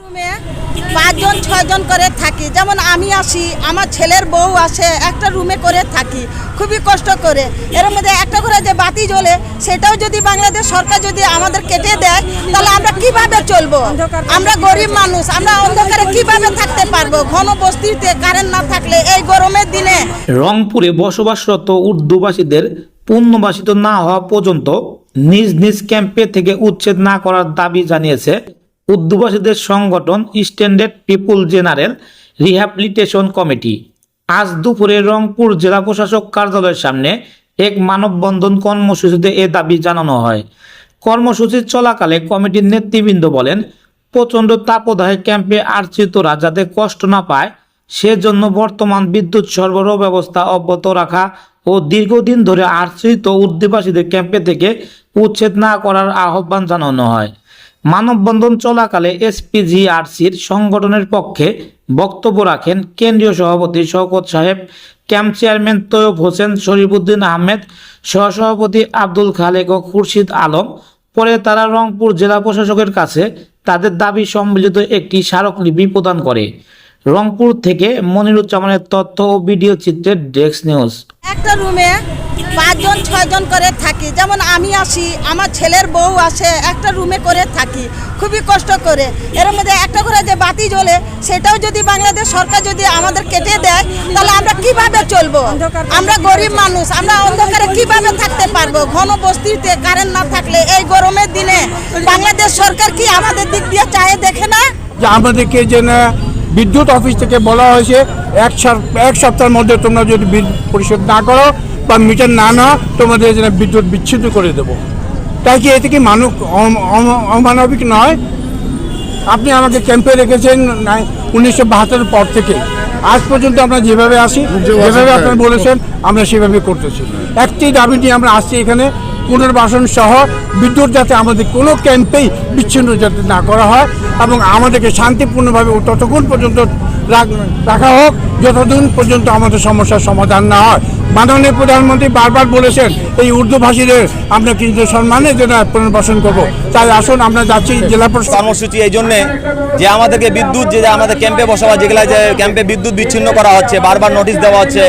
রুমে পাঁচজন, ছয়জন করে থাকি। যেমন আমি আসি, আমার ছেলের বউ আসে, একটা রুমে করে থাকি। খুবই কষ্ট করে। এর মধ্যে একটা করে যে বাতি জ্বলে, সেটাও যদি বাংলাদেশ সরকার যদি আমাদের কেটে দেয়, তাহলে আমরা কীভাবে চলবো? আমরা গরিব মানুষ, আমরা অন্ধকারে কীভাবে থাকতে পারব? ঘন বস্তিতে কারেন্ট না থাকলে এই গরমের দিনে। রংপুরে বসবাসরত উর্দুবাসীদের পুনর্বাসিত না হওয়া পর্যন্ত নিজ নিজ ক্যাম্পে থেকে উচ্ছেদ না করার দাবি জানিয়েছে উর্দুভাষীদের সংগঠন standard people general rehabilitation committee. আজ দুপুরে রংপুর জেলা প্রশাসক কার্যালয়ের সামনে এক মানববন্ধন কর্মসূচিতে এ দাবি জানানো হয়। কর্মসূচি চলাকালে কমিটির নেতৃবৃন্দ বলেন, প্রচণ্ড তাপদাহে ক্যাম্পে আর্চিতরা যাতে কষ্ট না পায়, সেজন্য বর্তমান বিদ্যুৎ সরবরাহ ব্যবস্থা অব্যাহত রাখা ও দীর্ঘদিন ধরে আশ্রিত উদ্দীবাসীদের ক্যাম্পে থেকে উচ্ছেদ না করার আহ্বান জানানো হয়। মানববন্ধন চলাকালে এসপিজিআরসির সংগঠনের পক্ষে বক্তব্য রাখেন কেন্দ্রীয় সভাপতি শওকত সাহেব, ক্যাম্প চেয়ারম্যান তৈয়ব হোসেন, শরীফুদ্দিন আহমেদ, সহসভাপতি আব্দুল খালেক ও খুরশিদ আলম। পরে তারা রংপুর জেলা প্রশাসকের কাছে তাদের দাবি সম্মিলিত একটি স্মারকলিপি প্রদান করে। রংপুর থেকে মনিরুজ্জামানের তথ্য ও ভিডিও চিত্রের ডেস্ক নিউজ। একটা রুমে পাঁচজন, ছয়জন করে থাকি। যেমন আমি আসি, আমার ছেলের বউ আসে, একটা রুমে করে থাকি। খুবই কষ্ট করে। এর মধ্যে একটা করে যে বাতি জ্বলে, সেটাও যদি বাংলাদেশ সরকার যদি আমাদের কেটে দেয়, তাহলে আমরা কীভাবে চলবো? আমরা গরিব মানুষ, আমরা অন্ধকারে কীভাবে থাকতে পারব? ঘন বস্তিতে কারেন্ট না থাকলে এই গরমের দিনে বাংলাদেশ সরকার কি আমাদের দিক দিয়ে চায়ে দেখে না? যে আমাদেরকে যে বিদ্যুৎ অফিস থেকে বলা হয়েছে এক সপ্তাহের মধ্যে তোমরা যদি বিল পরিশোধ না করো বা মিটার না নাও তোমাদের যেন বিদ্যুৎ বিচ্ছিন্ন করে দেবো। তাই কি এতে কি মানুষ অম- অম- অমানবিক নয়? আপনি আমাকে ক্যাম্পে রেখেছেন উনিশশো বাহাত্তরের পর থেকে। আজ পর্যন্ত আমরা যেভাবে আসি যেভাবে আপনারা বলেছেন আমরা সেভাবে করতেছি। একটি দাবি নিয়ে আমরা আসছি এখানে পুনর্বাসন সহ বিদ্যুৎ যাতে আমাদের কোনো ক্যাম্পেই বিচ্ছিন্ন যাতে না করা হয় এবং আমাদেরকে শান্তিপূর্ণভাবে ততক্ষণ পর্যন্ত রাখা হোক যতদিন পর্যন্ত আমাদের সমস্যার সমাধান না হয়। মাননীয় প্রধানমন্ত্রী বারবার বলেছেন, এই উর্দু ভাষীদের আমরা কিন্তু সম্মানের জন্য পুনর্বাসন করব। তাই আসুন, আমরা যাচ্ছি জেলা কর্মসূচি এই জন্যে যে আমাদেরকে বিদ্যুৎ, যে আমাদের ক্যাম্পে বসবাস যেগুলো যে ক্যাম্পে বিদ্যুৎ বিচ্ছিন্ন করা হচ্ছে, বারবার নোটিশ দেওয়া হচ্ছে,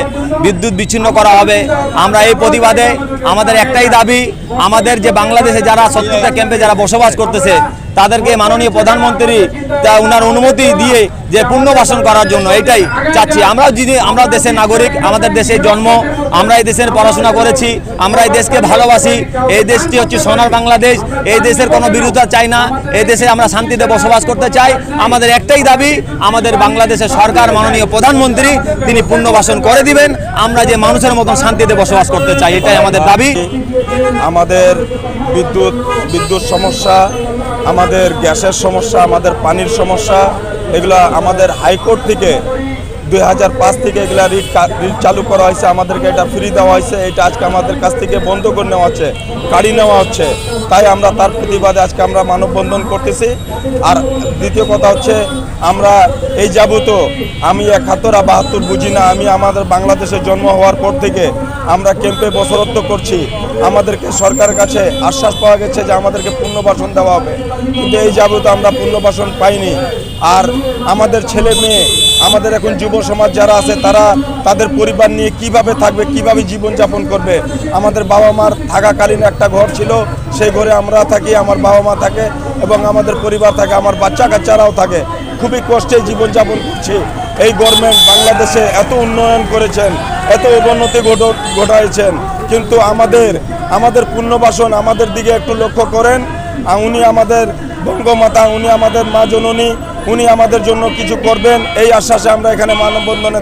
বিদ্যুৎ বিচ্ছিন্ন করা হবে। আমরা এই প্রতিবাদে আমাদের একটাই দাবি, আমাদের যে বাংলাদেশে যারা সত্তরটা ক্যাম্পে যারা বসবাস করতেছে তাদেরকে মাননীয় প্রধানমন্ত্রী তা উনার অনুমতি দিয়ে যে পুনর্বাসন করার জন্য এটাই চাচ্ছি। আমরাও যদি আমরা দেশের নাগরিক, আমাদের দেশে জন্ম, আমরা এই দেশের পড়াশোনা করেছি, আমরা এই দেশকে ভালোবাসি। এই দেশটি হচ্ছে সোনার বাংলাদেশ, এই দেশের কোনো বিরোধিতা চাই না, এই দেশে আমরা শান্তিতে বসবাস করতে চাই। আমাদের একটাই দাবি, আমাদের বাংলাদেশের সরকার, মাননীয় প্রধানমন্ত্রী, তিনি পুনর্বাসন করে দিবেন। আমরা যে মানুষের মতন শান্তিতে বসবাস করতে চাই, এটাই আমাদের দাবি। আমাদের বিদ্যুৎ বিদ্যুৎ সমস্যা আমাদের গ্যাসের সমস্যা, আমাদের পানির সমস্যা, এগুলা আমাদের হাইকোর্ট থেকে দুই হাজার পাঁচ থেকে এগুলা রিট রিট চালু করা হয়েছে, আমাদেরকে এটা ফ্রি দেওয়া হয়েছে, এটা আজকে আমাদের কাছ থেকে বন্ধ করে নেওয়া হচ্ছে, গাড়ি নেওয়া হচ্ছে। তাই আমরা তার প্রতিবাদে আজকে আমরা মানববন্ধন করতেছি। আর দ্বিতীয় কথা হচ্ছে, আমরা এই যাবত আমি একাত্তর বাহাত্তর বুঝি না, আমি আমাদের বাংলাদেশে জন্ম হওয়ার পর থেকে আমরা ক্যাম্পে বসরত্ব করছি। আমাদেরকে সরকারের কাছে আশ্বাস পাওয়া গেছে যে আমাদেরকে পুনর্বাসন দেওয়া হবে। কিন্তু এই যাবত আমরা পুনর্বাসন পাইনি। আর আমাদের ছেলে মেয়ে, আমাদের এখন যুব সমাজ যারা আছে, তারা তাদের পরিবার নিয়ে কীভাবে থাকবে, কীভাবে জীবনযাপন করবে? আমাদের বাবা মার থাকাকালীন একটা ঘর ছিল, সেই ঘরে আমরা থাকি, আমার বাবা মা থাকে এবং আমাদের পরিবার থাকে, আমার বাচ্চা কাচ্চারাও থাকে। খুবই কষ্টে জীবনযাপন করছি। এই গভর্নমেন্ট বাংলাদেশে এত উন্নয়ন করেছেন, এত অবনতি ঘট- ঘটাইছেন। কিন্তু আমাদের আমাদের পুণ্যবাসন আমাদের দিকে একটু লক্ষ্য করেন। উনি আমাদের বঙ্গমাতা, উনি আমাদের মা জননী, উনি আমাদের জন্য কিছু করবেন। এই আশ্বাসে আমরা এখানে মানববন্ধনে